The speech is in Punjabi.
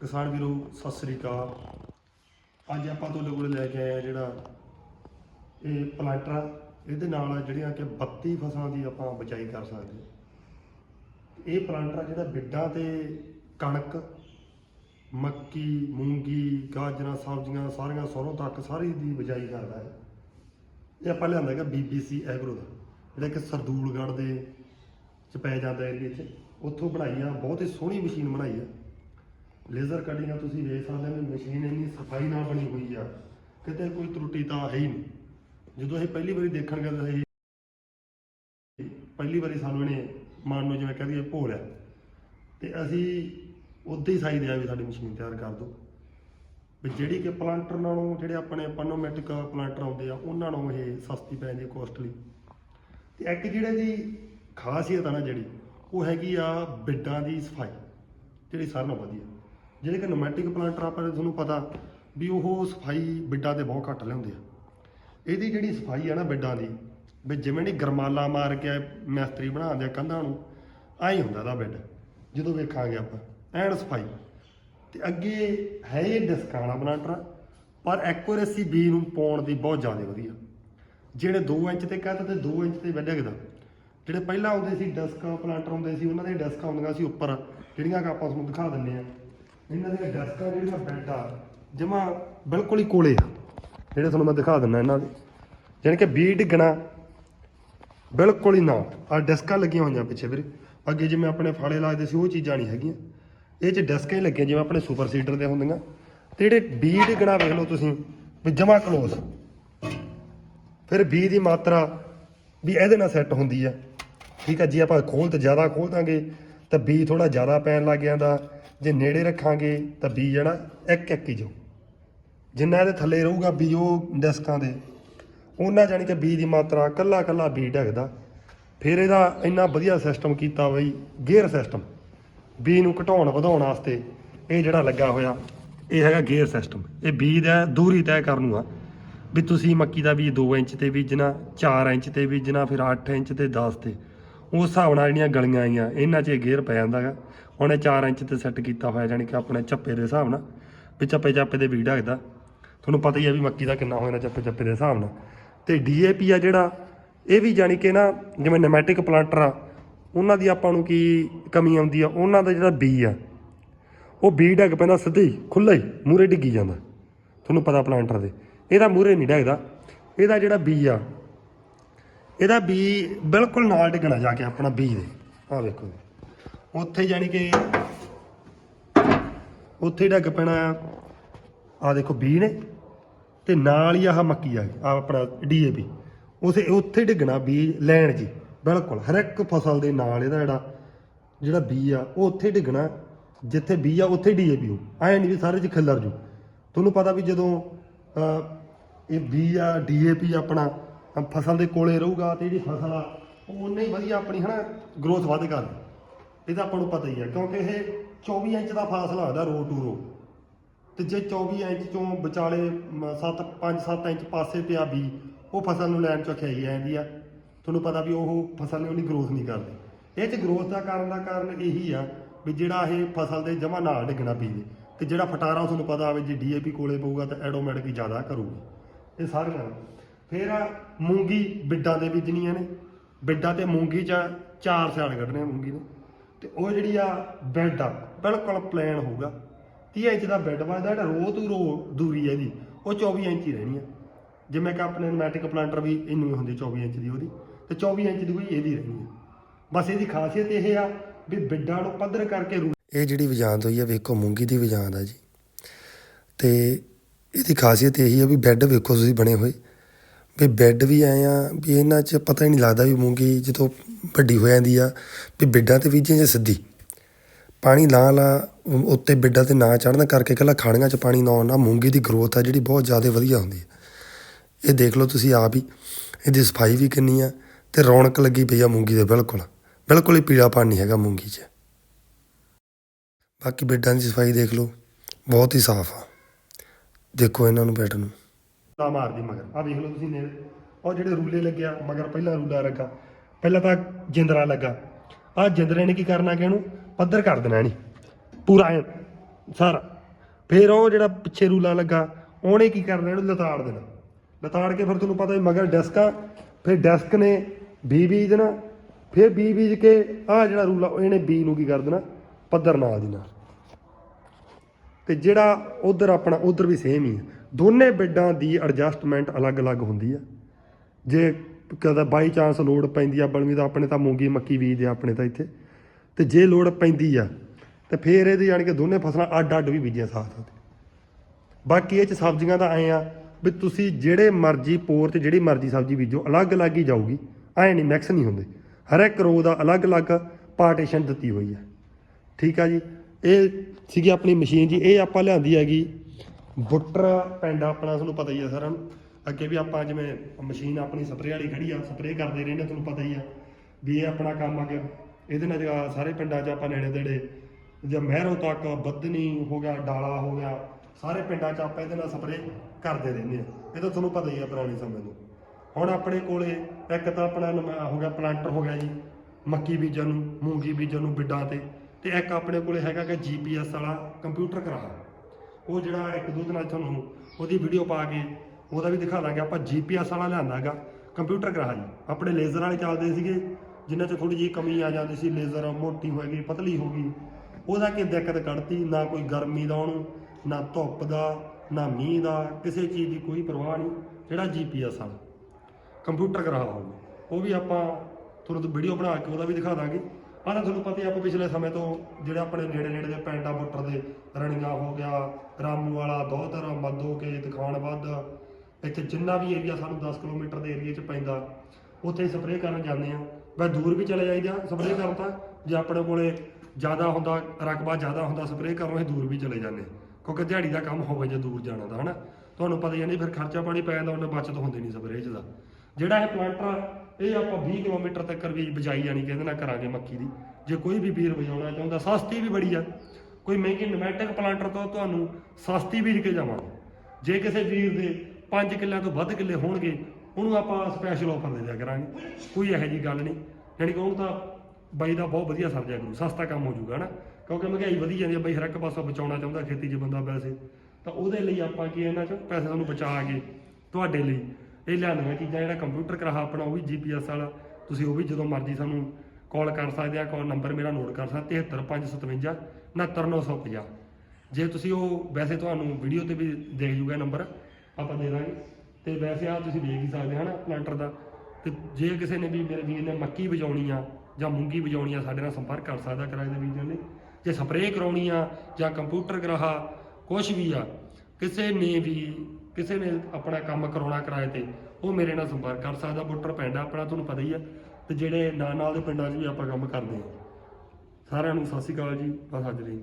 ਕਿਸਾਨ ਵੀਰੋ, ਸਤਿ ਸ੍ਰੀ ਅਕਾਲ। ਅੱਜ ਆਪਾਂ ਤੁਹਾਡੇ ਕੋਲ ਲੈ ਕੇ ਆਏ ਆ ਜਿਹੜਾ ਇਹ ਪਲਾਂਟਰ ਆ। ਇਹਦੇ ਨਾਲ ਜਿਹੜੀਆਂ ਕਿ 32 ਫਸਲਾਂ ਦੀ ਆਪਾਂ ਬਚਾਈ ਕਰ ਸਕਦੇ ਇਹ ਪਲਾਂਟਰ ਜਿਹੜਾ ਬਿੱਡਾਂ ਤੇ ਕਣਕ, ਮੱਕੀ, ਮੂੰਗੀ, ਗਾਜਰਾਂ, ਸਬਜ਼ੀਆਂ ਸਾਰੀਆਂ ਸਰੋਂ ਤੱਕ ਸਾਰੀ ਦੀ ਬਚਾਈ ਕਰਦਾ ਹੈ। ਇਹ ਆਪਾਂ ਲਿਆਂਦਾ ਹੈਗਾ BBC ਐਗਰੋ ਦਾ, ਜਿਹੜਾ ਕਿ ਸਰਦੂਲਗੜ੍ਹ ਦੇ ਚ ਪੈ ਜਾਂਦਾ ਏਰੀਏ 'ਚ। ਉੱਥੋਂ ਬਣਾਈ ਆ, ਬਹੁਤ ਹੀ ਸੋਹਣੀ ਮਸ਼ੀਨ ਬਣਾਈ ਆ। ਲੇਜ਼ਰ ਕਟਿੰਗ ਆ ਤੁਸੀਂ ਵੇਖ ਸਕਦੇ ਹੋ ਵੀ ਮਸ਼ੀਨ ਇੰਨੀ ਸਫ਼ਾਈ ਨਾਲ ਬਣੀ ਹੋਈ ਆ, ਕਿਤੇ ਕੋਈ ਤਰੁੱਟੀ ਤਾਂ ਹੈ ਹੀ ਨਹੀਂ। ਜਦੋਂ ਅਸੀਂ ਪਹਿਲੀ ਵਾਰੀ ਦੇਖਣ ਗਏ ਤਾਂ ਇਹ ਪਹਿਲੀ ਵਾਰੀ ਸਾਨੂੰ ਇਹਨੇ ਮਨ ਨੂੰ ਜਿਵੇਂ ਕਹਦੀ ਭੋਲਿਆ। ਤੇ ਅਸੀਂ ਉਦਾਂ ਹੀ ਸਾਈ ਦਿਆ ਵੀ ਸਾਡੀ ਮਸ਼ੀਨ ਤਿਆਰ ਕਰ ਦਿਓ। ਵੀ ਜਿਹੜੀ ਕਿ ਪਲਾਂਟਰ ਨਾਲੋਂ ਜਿਹੜੇ ਆਪਣੇ ਪਨੋਮੈਟਿਕ ਪਲਾਂਟਰ ਆਉਂਦੇ ਆ, ਉਹਨਾਂ ਨੂੰ ਇਹ ਸਸਤੀ ਪੈ ਜਾਂਦੀ ਕੋਸਟਲੀ। ਤੇ ਇੱਕ ਜਿਹੜੇ ਦੀ ਖਾਸੀਅਤ ਆ ਨਾ ਜਿਹੜੀ, ਉਹ ਹੈਗੀ ਆ ਬਿੱਡਾਂ ਦੀ ਸਫ਼ਾਈ, ਜਿਹੜੀ ਸਾਰਿਆਂ ਨਾਲੋਂ ਵਧੀਆ। ਜਿਹੜੇ ਕਿ ਨੋਮੈਟਿਕ ਪਲਾਂਟਰ ਆਪਾਂ ਤੁਹਾਨੂੰ ਪਤਾ ਵੀ ਉਹ ਸਫ਼ਾਈ ਬਿੱਡਾਂ ਤੇ ਬਹੁਤ ਘੱਟ ਲਿਆਉਂਦੇ ਆ। ਇਹਦੀ ਜਿਹੜੀ ਸਫ਼ਾਈ ਆ ਨਾ ਬਿੱਡਾਂ ਦੀ, ਵੀ ਜਿਵੇਂ ਨਹੀਂ ਗਰਮਾਲਾ ਮਾਰ ਕੇ ਮਿਸਤਰੀ ਬਣਾਉਂਦੇ ਆ ਕੰਧਾਂ ਨੂੰ ਆਈ ਹੁੰਦਾ ਦਾ ਬਿੱਡ ਜਦੋਂ ਵੇਖਾਂਗੇ ਆਪਾਂ, ਐਨ ਸਫ਼ਾਈ। ਤੇ ਅੱਗੇ ਹੈ ਇਹ ਡਿਸਕਾਣਾ ਪਲਾਂਟਰ ਪਰ ਐਕੂਰੇਸੀ ਬੀ ਨੂੰ ਪਾਉਣ ਦੀ ਬਹੁਤ ਜ਼ਿਆਦਾ ਵਧੀਆ। ਜਿਹੜੇ 2 ਇੰਚ ਤੇ ਕਹਿੰਦੇ ਤੇ 2 ਇੰਚ ਤੇ ਵੱਢਿਆ ਕਿਦਾ ਜਿਹੜੇ ਪਹਿਲਾਂ ਆਉਂਦੇ ਸੀ ਡਿਸਕ ਪਲਾਂਟਰ ਆਉਂਦੇ ਸੀ, ਉਹਨਾਂ ਦੇ ਡਿਸਕ ਆਉਂਦੀਆਂ ਸੀ ਉੱਪਰ, ਜਿਹੜੀਆਂ ਕਿ ਆਪਾਂ ਤੁਹਾਨੂੰ ਦਿਖਾ ਦਿੰਨੇ ਆ ਇਹਨਾਂ ਦੀਆਂ ਡਿਸਕਾਂ ਜਿਹੜੀਆਂ ਬੈੱਡ ਆ, ਜਮਾ ਬਿਲਕੁਲ ਹੀ ਕੋਲੇ ਆ। ਜਿਹੜੇ ਤੁਹਾਨੂੰ ਮੈਂ ਦਿਖਾ ਦਿੰਦਾ ਇਹਨਾਂ ਦੇ। ਜਾਣੀ ਕਿ ਬੀ ਡਿੱਗਣਾ ਬਿਲਕੁਲ ਹੀ ਨਾ। ਆ ਡਿਸਕਾਂ ਲੱਗੀਆਂ ਹੋਈਆਂ ਪਿੱਛੇ ਵੀਰੇ। ਅੱਗੇ ਜਿਵੇਂ ਆਪਣੇ ਫਾੜੇ ਲੱਗਦੇ ਸੀ, ਉਹ ਚੀਜ਼ਾਂ ਨਹੀਂ ਹੈਗੀਆਂ। ਇਹ ਚ ਡਿਸਕਾਂ ਹੀ ਲੱਗੀਆਂ, ਜਿਵੇਂ ਆਪਣੇ ਸੁਪਰ ਸੀਡਰ ਦੇ ਹੁੰਦੀਆਂ। ਤੇ ਜਿਹੜੇ ਬੀ ਡਿੱਗਣਾ ਵੇਖ ਲਓ ਤੁਸੀਂ, ਵੀ ਜਮਾ ਕਲੋਜ਼ ਫਿਰ ਬੀ ਦੀ ਮਾਤਰਾ ਵੀ ਇਹਦੇ ਨਾਲ ਸੈੱਟ ਹੁੰਦੀ ਆ। ਠੀਕ ਆ ਜੇ, ਆਪਾਂ ਖੋਲ ਤੇ ਜ਼ਿਆਦਾ ਖੋਲ ਦਾਂਗੇ, ਤਾਂ ਬੀ ਥੋੜਾ ਜ਼ਿਆਦਾ ਪੈਣ ਲੱਗ ਜਾਂਦਾ। ਜੇ ਨੇੜੇ ਰੱਖਾਂਗੇ ਤਾਂ ਬੀ ਜਿਹੜਾ ਇੱਕ ਇੱਕ ਹੀ ਜੋ। ਜਿੰਨਾ ਇਹਦੇ ਥੱਲੇ ਰਹੂਗਾ ਬੀ ਉਹ ਡਿਸਕਾਂ ਦੇ। ਉਹਨਾਂ ਜਾਣੀ ਕਿ ਬੀ ਦੀ ਮਾਤਰਾ ਕੱਲਾ ਕੱਲਾ ਬੀ ਢਕਦਾ ਫਿਰ ਇਹਦਾ ਇੰਨਾ ਵਧੀਆ ਸਿਸਟਮ ਕੀਤਾ ਬਈ ਗੇਅਰ ਸਿਸਟਮ ਬੀ ਨੂੰ ਘਟਾਉਣ ਵਧਾਉਣ ਵਾਸਤੇ ਇਹ ਜਿਹੜਾ ਲੱਗਾ ਹੋਇਆ, ਇਹ ਹੈਗਾ ਗੇਅਰ ਸਿਸਟਮ ਇਹ ਬੀ ਦਾ ਦੂਰੀ ਤੈਅ ਕਰਨ ਨੂੰ ਆ। ਵੀ ਤੁਸੀਂ ਮੱਕੀ ਦਾ ਬੀਜ 2 ਇੰਚ ਤੇ ਬੀਜਣਾ 4 ਇੰਚ ਤੇ ਬੀਜਣਾ, ਫਿਰ 8 ਇੰਚ ਤੇ 10 ਤੇ। ਉਸ ਹਿਸਾਬ ਨਾਲ ਜਿਹੜੀਆਂ ਗਲੀਆਂ ਆਈਆਂ, ਇਹਨਾਂ 'ਚ ਇਹ ਗੇਅਰ ਪੈ ਜਾਂਦਾਗਾ ਹੁਣ ਇਹ 4 ਇੰਚ ਤੇ ਸੈੱਟ ਕੀਤਾ ਹੋਇਆ, ਜਾਣੀ ਕਿ ਆਪਣੇ ਚੱਪੇ ਦੇ ਹਿਸਾਬ ਨਾਲ। ਵੀ ਚੱਪੇ ਚੱਪੇ ਦੇ ਬੀਜ ਢਕਦਾ ਤੁਹਾਨੂੰ ਪਤਾ ਹੀ ਆ ਵੀ ਮੱਕੀ ਦਾ ਕਿੰਨਾ ਹੋਇਆ ਜਾਣਾ ਚੱਪੇ ਚੱਪੇ ਦੇ ਹਿਸਾਬ ਨਾਲ। ਤੇ ਡੀਏਪੀ ਆ ਜਿਹੜਾ, ਇਹ ਵੀ ਜਾਣੀ ਕਿ ਨਾ, ਜਿਵੇਂ ਨਮੈਟਿਕ ਪਲਾਂਟਰ ਆ, ਉਹਨਾਂ ਦੀ ਆਪਾਂ ਨੂੰ ਕੀ ਕਮੀ ਆਉਂਦੀ ਆ? ਉਹਨਾਂ ਦਾ ਜਿਹੜਾ ਬੀ ਆ, ਉਹ ਬੀ ਡੱਗ ਪੈਂਦਾ ਸਿੱਧੇ ਹੀ ਖੁੱਲਾ ਹੀ ਮੂਰੇ ਡਿੱਗੀ ਜਾਂਦਾ। ਤੁਹਾਨੂੰ ਪਤਾ ਪਲਾਂਟਰ ਦੇ। ਇਹਦਾ ਮੂਰੇ ਨਹੀਂ ਡੱਗਦਾ। ਇਹਦਾ ਜਿਹੜਾ ਬੀ ਆ ਇਹਦਾ ਬੀ ਬਿਲਕੁਲ ਨਾਲ ਡਿੱਗਣਾ ਜਾ ਕੇ ਆਪਣਾ ਬੀ ਦੇ। ਆਹ ਵੇਖੋ ਉੱਥੇ ਜਾਣੀ ਕਿ ਉੱਥੇ ਹੀ ਡੱਗ ਪੈਣਾ ਆ। ਆਹ ਦੇਖੋ ਬੀ ਨੇ ਤੇ ਨਾਲ ਹੀ ਆਹ ਮੱਕੀ ਆ ਗਈ, ਆਹ ਆਪਣਾ ਡੀਏਪੀ ਉਸੇ ਉੱਥੇ ਡਿੱਗਣਾ ਬੀ ਲੈਣ ਜੀ, ਬਿਲਕੁਲ। ਹਰ ਇੱਕ ਫਸਲ ਦੇ ਨਾਲ ਇਹਦਾ ਜਿਹੜਾ ਜਿਹੜਾ ਬੀ ਆ, ਉਹ ਉੱਥੇ ਡਿੱਗਣਾ। ਜਿੱਥੇ ਬੀ ਆ, ਉੱਥੇ ਡੀਏਪੀ ਹੋ। ਐ ਨਹੀਂ ਵੀ ਸਾਰੇ ਚ ਖਿੱਲਰ ਜੂ। ਤੁਹਾਨੂੰ ਪਤਾ ਵੀ ਜਦੋਂ ਇਹ ਬੀ ਆ ਡੀਏਪੀ ਆਪਣਾ ਫਸਲ ਦੇ ਕੋਲੇ ਰਹੂਗਾ ਤੇ ਜਿਹੜੀ ਫਸਲ ਆ, ਉਹ ਉਨੇ ਹੀ ਵਧੀਆ ਆਪਣੀ ਹਨਾ ਗਰੋਥ ਵੱਧ ਕਰਦੀ। ਤਾਂ ਆਪਾਂ ਨੂੰ ਪਤਾ ਹੀ ਆ, ਕਿਉਂਕਿ ਇਹ 24 ਇੰਚ ਦਾ ਫਾਸਲਾ ਹੁੰਦਾ ਰੋ ਟੂ ਰੋ ਤੇ ਜੇ 24 ਇੰਚ ਚੋਂ ਵਿਚਾਲੇ 7 5 7 ਇੰਚ ਪਾਸੇ ਪਿਆ ਵੀ ਉਹ ਫਸਲ ਨੂੰ ਲੈਣ ਚੋਂ ਖਿਆਈ ਜਾਂਦੀ ਆ। ਤੁਹਾਨੂੰ ਪਤਾ ਵੀ ਉਹ ਫਸਲ ਨੇ ਉਹਦੀ ਗਰੋਥ ਨਹੀਂ ਕਰਦੀ। ਇਹ ਚ ਗਰੋਥ ਦਾ ਕਾਰਨ ਦਾ ਕਾਰਨ ਇਹੀ ਆ ਵੀ ਜਿਹੜਾ ਇਹ ਫਸਲ ਦੇ ਜਮਾ ਨਾਲ ਡਿੱਗਣਾ ਪੀਵੇ ਤੇ ਜਿਹੜਾ ਫਟਾਰਾ ਤੁਹਾਨੂੰ ਪਤਾ ਆਵੇ ਜੇ ਡੀਏਪੀ ਕੋਲੇ ਪਊਗਾ ਤਾਂ ਐਟੋਮੈਟਿਕ ਜ਼ਿਆਦਾ ਕਰੂਗਾ। ਇਹ ਸਾਰੇ ਕਾਰਨ ਫਿਰ ਮੂੰਗੀ ਬਿੱਡਾਂ ਦੇ ਬੀਜਣੀਆਂ ਨੇ। ਬਿੱਡਾਂ ਤੇ ਮੂੰਗੀ ਚ ਚਾਰ ਸਿਆੜ ਕੱਢਣੇ ਆ ਮੂੰਗੀ ਨੂੰ ਤੇ ਉਹ ਜਿਹੜੀ ਆ ਬੈੱਡ ਆ, ਬਿਲਕੁਲ ਪਲੇਨ ਹੋਊਗਾ। 30 ਇੰਚ ਦਾ ਬੈੱਡ ਵਾ ਇਹਦਾ ਜਿਹੜਾ ਰੋ ਤੋਂ ਰੋ ਦੂਰੀ ਹੈ ਇਹਦੀ, ਉਹ 24 ਇੰਚ ਹੀ ਰਹਿਣੀ ਆ। ਜਿਵੇਂ ਕਿ ਆਪਣੇ ਮੈਟਿਕ ਪਲਾਂਟਰ ਵੀ ਇੰਨੀ ਹੁੰਦੀ 24 ਇੰਚ ਦੀ ਉਹਦੀ, ਤੇ 24 ਇੰਚ ਦੀ ਕੋਈ ਇਹਦੀ ਰਹਿਣੀ ਆ। ਬਸ ਇਹਦੀ ਖਾਸੀਅਤ ਇਹ ਆ ਵੀ ਬਿੱਡਾਂ ਨੂੰ ਪੱਧਰ ਕਰਕੇ ਰੂ ਇਹ ਜਿਹੜੀ ਵਜਾਂਦ ਹੋਈ ਆ, ਵੇਖੋ ਮੂੰਗੀ ਦੀ ਵਜਾਂਦ ਆ ਜੀ। ਤੇ ਇਹਦੀ ਖਾਸੀਅਤ ਇਹੀ ਆ ਵੀ ਬੈੱਡ ਵੇਖੋ ਤੁਸੀਂ ਬਣੇ ਹੋਏ। ਵੀ ਬੈੱਡ ਵੀ ਆਏ ਆ, ਵੀ ਇਹਨਾਂ 'ਚ ਪਤਾ ਹੀ ਨਹੀਂ ਲੱਗਦਾ ਵੀ ਮੂੰਗੀ ਜਦੋਂ ਵੱਡੀ ਹੋ ਜਾਂਦੀ ਆ, ਵੀ ਬਿੱਡਾਂ ਤੇ ਬੀਜੇ ਜਾਂ ਸਿੱਧੀ। ਪਾਣੀ ਲਾ ਲਾ ਉੱਤੇ ਬਿੱਡਾਂ ਤੇ ਨਾ ਚੜਨ ਕਰਕੇ ਇਕੱਲਾ ਖਾਣੀਆਂ 'ਚ ਪਾਣੀ ਨਾ ਆਉਣ ਨਾਲ ਮੂੰਗੀ ਦੀ ਗਰੋਥ ਆ ਜਿਹੜੀ ਬਹੁਤ ਜ਼ਿਆਦਾ ਵਧੀਆ ਹੁੰਦੀ ਹੈ ਇਹ ਦੇਖ ਲਓ ਤੁਸੀਂ ਆਪ ਹੀ, ਇਹਦੀ ਸਫ਼ਾਈ ਵੀ ਕਿੰਨੀ ਆ ਤੇ ਰੌਣਕ ਲੱਗੀ ਪਈ ਆ ਮੂੰਗੀ ਦੇ ਬਿਲਕੁਲ। ਬਿਲਕੁਲ ਹੀ ਪੀਲਾਪਣ ਨਹੀਂ ਹੈਗਾ ਮੂੰਗੀ 'ਚ। ਬਾਕੀ ਬੈੱਡਾਂ ਦੀ ਸਫ਼ਾਈ ਦੇਖ ਲਓ, ਬਹੁਤ ਹੀ ਸਾਫ਼ ਆ। ਦੇਖੋ ਇਹਨਾਂ ਨੂੰ ਬੈੱਡ ਨੂੰ। ਲਾ ਮਾਰਦੀ ਮਗਰ। ਆ ਵੇਖ ਲਓ ਤੁਸੀਂ ਨੇ ਉਹ ਜਿਹੜੇ ਰੂਲੇ ਲੱਗਿਆ ਮਗਰ ਪਹਿਲਾਂ ਰੂਲਾ ਲੱਗਾ ਪਹਿਲਾਂ ਤਾਂ ਜਿੰਦਰਾ ਲੱਗਾ। ਆ ਜਿੰਦਰੇ ਨੇ ਕੀ ਕਰਨਾ ਕਿ ਇਹਨੂੰ ਪੱਧਰ ਕਰ ਦੇਣਾ ਨਹੀਂ ਪੂਰਾ ਐਨ, ਸਾਰਾ। ਫਿਰ ਉਹ ਜਿਹੜਾ ਪਿੱਛੇ ਰੂਲਾ ਲੱਗਾ, ਉਹਨੇ ਕੀ ਕਰਨਾ ਇਹਨੂੰ ਲਤਾੜ ਦੇਣਾ। ਲਤਾੜ ਕੇ ਫਿਰ ਤੁਹਾਨੂੰ ਪਤਾ ਹੀ ਮਗਰ ਆ। ਫਿਰ ਡੈਸਕ ਨੇ ਬੀ ਬੀਜ ਦੇਣਾ। ਫਿਰ ਬੀ ਬੀਜ ਕੇ ਆਹ ਜਿਹੜਾ ਰੂਲਾ, ਇਹਨੇ ਬੀ ਨੂੰ ਕੀ ਕਰ ਦੇਣਾ? ਪੱਧਰ ਨਾਲ ਦੇਣਾ। ਤੇ ਜਿਹੜਾ ਉਧਰ ਆਪਣਾ, ਉਧਰ ਵੀ ਸੇਮ ਹੀ ਹੈ ਦੋਨੇ ਬੈੱਡਾਂ ਦੀ ਐਡਜਸਟਮੈਂਟ ਅਲੱਗ-ਅਲੱਗ ਹੁੰਦੀ ਆ। ਜੇ ਕਦਾ ਬਾਈ ਚਾਂਸ ਲੋਡ ਪੈਂਦੀ ਆ ਬਲਮੀ ਤਾਂ ਆਪਣੇ ਤਾਂ ਮੂੰਗੀ ਮੱਕੀ ਬੀਜਦੇ ਆ ਆਪਣੇ ਤਾਂ ਇੱਥੇ। ਤੇ ਜੇ ਲੋਡ ਪੈਂਦੀ ਆ, ਤੇ ਫੇਰ ਇਹਦੀ ਜਾਣੀ ਕਿ ਦੋਨੇ ਫਸਲਾਂ ਅੱਡ-ਅੱਡ ਵੀ ਬੀਜੀਆਂ ਸਾਥ ਸਾਥ ਬਾਕੀ ਇਹ ਚ ਸਬਜ਼ੀਆਂ ਦਾ ਐ ਆ ਵੀ ਤੁਸੀਂ ਜਿਹੜੇ ਮਰਜ਼ੀ ਪੋਰ ਤੇ ਜਿਹੜੀ ਮਰਜ਼ੀ ਸਬਜ਼ੀ ਬੀਜੋ, ਅਲੱਗ-ਅਲੱਗ ਹੀ ਜਾਊਗੀ। ਐ ਨਹੀਂ ਮਿਕਸ ਨਹੀਂ ਹੁੰਦੇ। ਹਰ ਇੱਕ ਰੋ ਦਾ ਅਲੱਗ-ਅਲੱਗ ਪਾਰਟੀਸ਼ਨ ਦਿੱਤੀ ਹੋਈ ਹੈ ਠੀਕ ਆ ਜੀ? ਇਹ ਸੀਗੀ ਆਪਣੀ ਮਸ਼ੀਨ ਜੀ। ਇਹ ਆਪਾਂ ਲਿਆਂਦੀ ਹੈਗੀ ਬੁੱਟਰ ਪਿੰਡ ਆਪਣਾ ਤੁਹਾਨੂੰ ਪਤਾ ਹੀ ਆ ਸਾਰਿਆਂ ਨੂੰ। ਅੱਗੇ ਵੀ ਆਪਾਂ ਜਿਵੇਂ ਮਸ਼ੀਨ ਆਪਣੀ ਸਪਰੇਅ ਵਾਲੀ ਖੜੀ ਆ, ਸਪਰੇਅ ਕਰਦੇ ਰਹਿੰਦੇ ਤੁਹਾਨੂੰ ਪਤਾ ਹੀ ਆ ਵੀ ਇਹ ਆਪਣਾ ਕੰਮ ਅੱਗੇ ਇਹਦੇ ਨਾਲ ਜਿਹੜਾ ਸਾਰੇ ਪਿੰਡਾਂ 'ਚ ਆਪਾਂ ਨੇੜੇ ਤੇੜੇ ਜਾਂ ਮਹਿਰੋਂ ਤੱਕ ਬੱਦਨੀ ਹੋ ਗਿਆ, ਡਾਲਾ ਹੋ ਗਿਆ, ਸਾਰੇ ਪਿੰਡਾਂ 'ਚ ਆਪਾਂ ਇਹਦੇ ਨਾਲ ਸਪਰੇਅ ਕਰਦੇ ਰਹਿੰਦੇ ਆ। ਇਹ ਤਾਂ ਤੁਹਾਨੂੰ ਪਤਾ ਹੀ ਆ ਪੁਰਾਣੇ ਸਮੇਂ ਤੋਂ। ਹੁਣ ਆਪਣੇ ਕੋਲੇ ਇੱਕ ਤਾਂ ਆਪਣਾ ਹੋ ਗਿਆ ਪਲਾਂਟਰ ਹੋ ਗਿਆ ਜੀ, ਮੱਕੀ ਬੀਜਣ ਨੂੰ, ਮੂੰਗੀ ਬੀਜਣ ਨੂੰ ਬਿੱਡਾਂ ਤੇ ਤੇ ਇੱਕ ਆਪਣੇ ਕੋਲੇ ਹੈਗਾ ਕਿ ਜੀਪੀਐਸ ਵਾਲਾ ਕੰਪਿਊਟਰ ਕਰਾ ਉਹ ਜਿਹੜਾ ਇੱਕ ਦੂਜੇ ਨਾਲ ਤੁਹਾਨੂੰ ਉਹਦੀ ਵੀਡੀਓ ਪਾ ਕੇ ਉਹਦਾ ਵੀ ਦਿਖਾ ਦਾਂਗੇ। ਆਪਾਂ ਜੀਪੀਐਸ ਵਾਲਾ ਲਿਆਂਦਾਗਾ ਕੰਪਿਊਟਰ ਕਰਾ ਜੀ। ਆਪਣੇ ਲੇਜ਼ਰ ਵਾਲੇ ਚੱਲਦੇ ਸੀਗੇ ਜਿਨ੍ਹਾਂ 'ਚ ਥੋੜੀ ਜਿਹੀ ਕਮੀ ਆ ਜਾਂਦੀ ਸੀ ਲੇਜ਼ਰ ਮੋਟੀ ਹੋ ਗਈ, ਪਤਲੀ ਹੋ ਗਈ। ਉਹਦਾ ਕੀ ਦਿੱਕਤ ਕੱਢਤੀ? ਨਾ ਕੋਈ ਗਰਮੀ ਦਾ ਉਹਨੂੰ, ਨਾ ਧੁੱਪ ਦਾ, ਨਾ ਮੀਂਹ ਦਾ, ਕਿਸੇ ਚੀਜ਼ ਦੀ ਕੋਈ ਪਰਵਾਹ ਨਹੀਂ। ਜਿਹੜਾ ਜੀਪੀਐਸ ਵਾਲਾ ਕੰਪਿਊਟਰ ਕਰਾ ਹੋਊਗਾ ਉਹ ਵੀ ਆਪਾਂ ਤੁਹਾਨੂੰ ਵੀਡੀਓ ਬਣਾ ਕੇ ਉਹਦਾ ਵੀ ਦਿਖਾ ਦਾਂਗੇ। ਆਹ ਤੁਹਾਨੂੰ ਪਤਾ ਹੀ ਆ, ਆਪਾਂ ਪਿਛਲੇ ਸਮੇਂ ਤੋਂ ਜਿਹੜੇ ਆਪਣੇ ਨੇੜੇ ਨੇੜੇ ਦੇ ਪੈਂਟਾ ਬੁੱਟਰ ਦੇ ਰਣੀਆਂ ਹੋ ਗਿਆ ਰਾਮੂ ਵਾਲਾ ਦੋਹਤਰ ਮੱਦੋ ਕੇ ਦਿਖਾਣ ਵੱਧ ਇੱਥੇ ਜਿੰਨਾ ਵੀ ਏਰੀਆ ਸਾਨੂੰ 10 ਕਿਲੋਮੀਟਰ ਦੇ ਏਰੀਆ 'ਚ ਪੈਂਦਾ ਉੱਥੇ ਸਪਰੇਅ ਕਰਨ ਜਾਂਦੇ ਆ। ਬਸ ਦੂਰ ਵੀ ਚਲੇ ਜਾਈਦਾ ਸਪਰੇਅ ਕਰਨ ਤਾਂ ਜੇ ਆਪਣੇ ਕੋਲੇ ਜ਼ਿਆਦਾ ਹੁੰਦਾ ਰਕਬਾ ਜ਼ਿਆਦਾ ਹੁੰਦਾ ਸਪਰੇਅ ਕਰਨ ਅਸੀਂ ਦੂਰ ਵੀ ਚਲੇ ਜਾਂਦੇ ਕਿਉਂਕਿ ਦਿਹਾੜੀ ਦਾ ਕੰਮ ਹੋਵੇ ਜੇ ਦੂਰ ਜਾਣਾ ਦਾ ਹਨਾ? ਤੁਹਾਨੂੰ ਪਤਾ ਹੀ ਆ ਨਹੀਂ ਫਿਰ ਖਰਚਾ ਪਾਣੀ ਪੈ ਜਾਂਦਾ ਉਹਨੇ ਬਚਤ ਹੁੰਦੀ ਨਹੀਂ ਸਪਰੇਅ 'ਚ ਦਾ ਜਿਹੜਾ ਇਹ ਪਲਾਂਟਰ ਇਹ ਆਪਾਂ 20 ਕਿਲੋਮੀਟਰ ਤੱਕ ਵੀ ਬਜਾਈ ਜਾਣੀ ਕਿ ਇਹਦੇ ਨਾਲ ਕਰਾਂਗੇ ਮੱਕੀ ਦੀ। ਜੇ ਕੋਈ ਵੀ ਵੀਰ ਵਜਾਉਣਾ ਚਾਹੁੰਦਾ, ਸਸਤੀ ਵੀ ਬੜੀ ਆ। ਕੋਈ ਮਹਿੰਗੀ ਨਮੈਟਿਕ ਪਲਾਂਟਰ ਤੋਂ ਤੁਹਾਨੂੰ ਸਸਤੀ ਬੀਜ ਕੇ ਜਾਵਾਂਗੇ। ਜੇ ਕਿਸੇ ਵੀਰ ਦੇ 5 ਕਿੱਲਿਆਂ ਤੋਂ ਵੱਧ ਕਿੱਲੇ ਹੋਣਗੇ, ਉਹਨੂੰ ਆਪਾਂ ਸਪੈਸ਼ਲ ਆਫਰ ਦੇ ਦਿਆ ਕਰਾਂਗੇ। ਕੋਈ ਇਹੋ ਜੀ ਗੱਲ ਨਹੀਂ। ਯਾਨੀ ਕਿ ਉਹਨੂੰ ਤਾਂ ਬਾਈ ਦਾ ਬਹੁਤ ਵਧੀਆ ਸਰ ਜਾ ਕਰੂ, ਸਸਤਾ ਕੰਮ ਹੋ ਜਾਊਗਾ ਨਾ ਕਿਉਂਕਿ ਮਹਿੰਗਾਈ ਵਧੀ ਜਾਂਦੀ ਹੈ ਬਾਈ ਹਰ ਇੱਕ ਪਾਸੋਂ ਬਚਾਉਣਾ ਚਾਹੁੰਦਾ ਖੇਤੀ 'ਚ ਬੰਦਾ ਪੈਸੇ। ਤਾਂ ਉਹਦੇ ਲਈ ਆਪਾਂ ਕੀ ਇਹਨਾਂ 'ਚ ਪੈਸੇ ਤੁਹਾਨੂੰ ਬਚਾ ਕੇ ਤੁਹਾਡੇ ਲਈ ਇਹ ਲਿਆਂਦੀਆਂ ਚੀਜ਼ਾਂ, ਜਿਹੜਾ ਕੰਪਿਊਟਰ ਕਰਾ ਆਪਣਾ, ਉਹ ਵੀ ਜੀਪੀਐਸ ਵਾਲਾ। ਤੁਸੀਂ ਉਹ ਵੀ ਜਦੋਂ ਮਰਜ਼ੀ ਸਾਨੂੰ ਕਾਲ ਕਰ ਸਕਦੇ ਆ ਕਾਲ ਨੰਬਰ ਮੇਰਾ ਨੋਟ ਕਰ ਸਕਦੇ 73557 69950 ਜੇ ਤੁਸੀਂ ਉਹ ਵੈਸੇ ਤੁਹਾਨੂੰ ਵੀਡੀਓ ਤੇ ਵੀ ਦੇਖ ਜੂਗਾ ਨੰਬਰ ਆਪਾਂ ਦੇ ਦਾਂਗੇ। ਤੇ ਵੈਸੇ ਆ ਤੁਸੀਂ ਦੇਖ ਹੀ ਸਕਦੇ ਹਨਾ ਪਲਾਂਟਰ ਦਾ। ਤੇ ਜੇ ਕਿਸੇ ਨੇ ਵੀ ਮੇਰੇ ਵੀਰ ਨੇ ਮੱਕੀ ਵਜਾਉਣੀ ਆ ਜਾਂ ਮੂੰਗੀ ਵਜਾਉਣੀ ਆ ਸਾਡੇ ਨਾਲ ਸੰਪਰਕ ਕਰ ਸਕਦਾ ਕਿਰਾਏ ਦੇ ਬੀਜਣ ਲਈ ਜੇ ਸਪਰੇਅ ਕਰਾਉਣੀ ਆ ਜਾਂ ਕੰਪਿਊਟਰ ਗਰਾਹਾ ਕੁਝ ਵੀ ਆ, ਕਿਸੇ ਨੇ ਵੀ ਕਿਸੇ ਨੇ ਆਪਣਾ ਕੰਮ ਕਰਾਉਣਾ ਕਿਰਾਏ ਤੇ, ਉਹ ਮੇਰੇ ਨਾਲ ਸੰਪਰਕ ਕਰ ਸਕਦਾ ਬੁੱਟਰ ਪੈਂਦਾ ਆਪਣਾ ਤੁਹਾਨੂੰ ਪਤਾ ਹੀ ਆ, ਤੇ ਜਿਹੜੇ ਨਾਲ ਨਾਲ ਦੇ ਪਿੰਡਾਂ 'ਚ ਵੀ ਆਪਾਂ ਕੰਮ ਕਰਦੇ ਆ। ਸਾਰਿਆਂ ਨੂੰ ਸਤਿ ਸ਼੍ਰੀ ਅਕਾਲ ਜੀ, ਬਸ ਅੱਜ ਲਈ